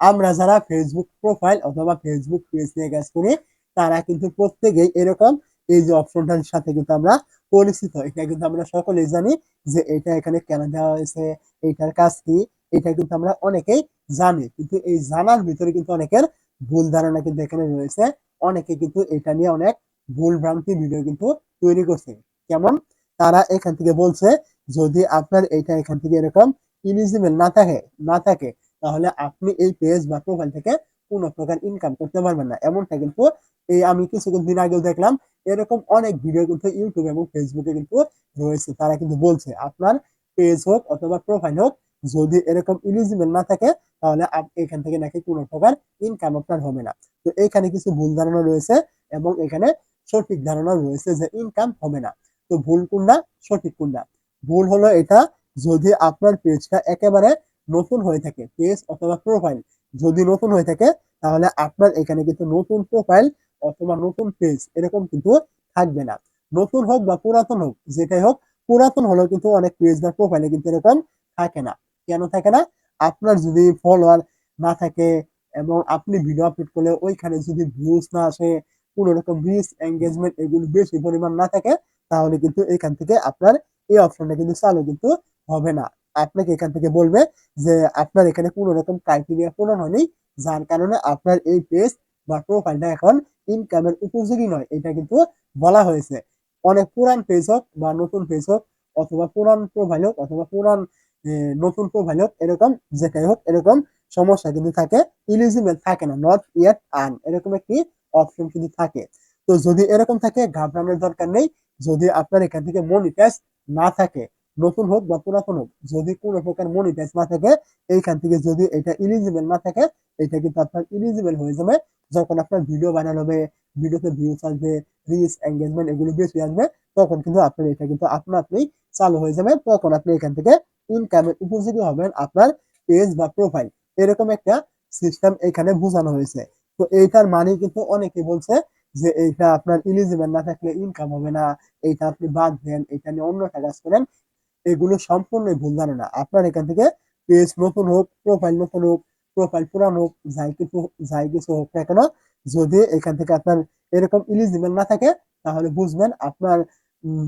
আমরা যারা Facebook profile অথবা ফেসবুক পেজ নিয়ে কাজ করি, তারা কিন্তু প্রত্যেকেই এরকম এই যে অপশনটার সাথে কিন্তু আমরা পরিচিত। এটা কিন্তু আমরা সকলেই জানি যে এটা এখানে কেন দেওয়া হয়েছে, এটার কাজ কি, এটা কিন্তু আমরা অনেকেই জানি। কিন্তু এই জানার ভিতরে কিন্তু অনেকের ভুল ধারণা কিন্তু এখানে রয়েছে। অনেকে কিন্তু এটা নিয়ে অনেক ভুল ভ্রান্তি ভিডিও কিন্তু তৈরি করছে। কেমন? তারা এখান থেকে বলছে, যদি আপনার এটা এখান থেকে এরকম ইলিজিবল না থাকে না থাকে তাহলে আপনি এই পেজ বা প্রোফাইল থেকে কোনো প্রকার ইনকাম করতে পারবেন না। এমনটা কিন্তু এই আমি কিছুক্ষণ দিন আগেও দেখলাম, এরকম অনেক ভিডিও কিন্তু ইউটিউব এবং ফেসবুকে কিন্তু রয়েছে। তারা কিন্তু বলছে, আপনার পেজ হোক অথবা প্রোফাইল হোক, যদি এরকম ইলিজিবল না থাকে, তাহলে এখান থেকে নাকি কোনো প্রকার ইনকাম আপনার হবে না। তো এখানে কিছু ভুল ধারণা রয়েছে এবং এখানে সঠিক ধারণা রয়েছে যে ইনকাম হবে না। তো ভুল কোনটা? সঠিক কোনটা? ভুল হলো এটা, যদি আপনার পেজটা একেবারে নতুন হয়ে থাকে, পেজ অথবা প্রোফাইল যদি নতুন হয়ে থাকে, তাহলে আপনার এখানে কিন্তু নতুন প্রোফাইল অথবা নতুন পেজ এরকম কিন্তু থাকবে না। নতুন হোক বা পুরাতন হোক, যেটাই হোক, পুরাতন হলেও কিন্তু অনেক পেজ বা প্রোফাইলে কিন্তু এরকম থাকে না। কেন থাকে না? আপনার যদি ফলোয়ার না থাকে এবং আপনি ভিডিও আপলোড করলে ওইখানে যদি ভিউজ না আসে, কোনো রকম রিচ এঙ্গেজমেন্ট এগুলো বেশি পরিমাণ না থাকে, তাহলে কিন্তু এখান থেকে আপনার এই অপশনটা কিন্তু চালু কিন্তু হবে না। আপনাকে এখান থেকে বলবে যে আপনার এখানে কোনো রকম ক্রাইটেরিয়া পূরণ হয়নি, যার কারণে আপনার এই পেজ বা প্রোফাইলটা এখন ইনকামের উপযোগী নয়, এটা কিন্তু বলা হয়েছে। অনেক পুরান পেজ হোক বা নতুন পেজ হোক, অথবা পুরান প্রোফাইল হোক, অথবা পুরান নতুন প্রোফাইল হোক, এরকম যেটাই হোক, এরকম সমস্যা কিন্তু থাকে। ইলিজিবল থাকে না নট ইয়েট আর্ন এরকম একটি অপশন কিন্তু থাকে। তো যদি এরকম থাকে, ঘাবড়ানোর দরকার নেই। যদি আপনার এখান থেকে মনিটাইজ না থাকে নতুন হোক বা পুরাতন হোক, যদি কোনো প্রকার মনিটাইজ না থাকে, এইখান থেকে যদি এটা ইলিজিবল না থাকে, এটা কিন্তু আপনার ইলিজিবল হয়ে যাবে। যখন আপনার ভিডিও বানানো হবে ভিডিওতে ভিউজ আসবে রিচ এঙ্গেজমেন্ট এগুলো বেশি আসবে, তখন কিন্তু আপনার এটা কিন্তু আপনা আপনি চালু হয়ে যাবে। তখন আপনি এখান থেকে ইনকামের উপযোগী হবেন আপনার পেজ বা প্রোফাইল এরকম একটা সিস্টেম এখানে বোঝানো হয়েছে। তো এইটার মানে কিন্তু অনেকে বলছে যে এইটা আপনার ইলিজিবল না থাকলে ইনকাম হবে না, এইটা আপনি বাদ দেন এটা নিয়ে অন্যটা কাজ করেন। এগুলো সম্পূর্ণই ভুল ধারণা আপনার এখান থেকে পেজ নতুন হোক প্রোফাইল নতুন হোক প্রোফাইল পুরানো হোক, যাই কিছু যাই কিছু হোক না কেন, যদি এখান থেকে আপনার এরকম ইলিজিবল না থাকে, তাহলে বুঝবেন আপনার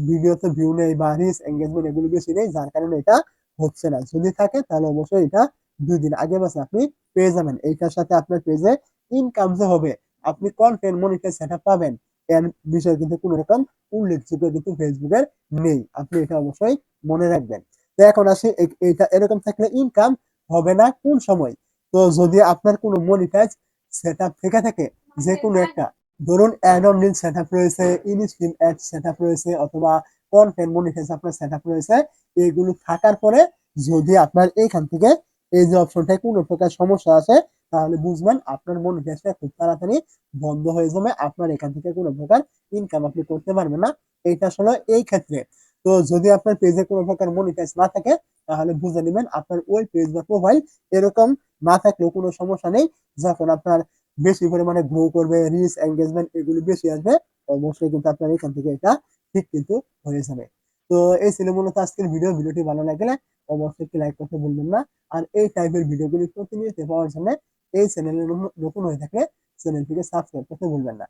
ভিডিওতে ভিউ নেই বা রিচ এঙ্গেজমেন্ট এগুলো বেশি নেই, যার কারণে এটা হচ্ছে না। যদি থাকে, তাহলে অবশ্যই এটা দুই দিন আগে বাসে আপনি পেয়ে যাবেন। এইটার সাথে আপনার পেজে ইনকাম যে হবে, আপনি কন্টেন্ট মনিটাইজ সেটা পাবেন। এর বিষয়ে কিন্তু কোনো রকম উল্লেখযোগ্য কিন্তু ফেসবুকের নেই। আপনি এটা অবশ্যই মনে রাখবেন। তো এখন আসি এটা এরকম থাকলে ইনকাম হবে না কোন সময়? তো যদি আপনার কোনো মনিটাইজ সেট আপ থেকে থাকে যে কোনো একটা ধরুন অ্যাড অন সেট আপ রয়েছে ইনস্ট্রিম অ্যাড সেট আপ রয়েছে অথবা কন্টেন্ট মনিটাইজ আপনার সেট আপ রয়েছে এগুলো থাকার পরে যদি আপনার এইখান থেকে এই যে অপশনটায় কোনো প্রকার সমস্যা আছে তাহলে বুঝবেন আপনার মনিটাইজটা খুব তাড়াতাড়ি বন্ধ হয়ে যাবে আপনার এখান থেকে কোনো প্রকার ইনকাম আপনি করতে পারবেন না। এটা আসলে এই ক্ষেত্রে। তো যদি আপনার পেজে কোনো প্রকার মনিটাইজ না থাকে, তাহলে বুঝে নেবেন আপনার ওই পেজ বা প্রোফাইল এরকম না থাকলেও কোনো সমস্যা নেই। যখন আপনার বেশি পরিমাণে গ্রো করবে রিচ এঙ্গেজমেন্ট এগুলো বেশি আসবে, অবশ্যই কিন্তু আপনার এখান থেকে এটা ঠিক কিন্তু হয়ে যাবে। তো এই ছিল মূলত আজকের ভিডিও ভিডিওটি ভালো লাগলে অবশ্যই একটি লাইক করতে ভুলবেন না। আর এই টাইপের ভিডিওগুলি প্রতিনিয়ত পাওয়ার জন্য এই চ্যানেলে নতুন হয়ে থাকলে চ্যানেলটিকে সাবস্ক্রাইব করতে ভুলবেন না।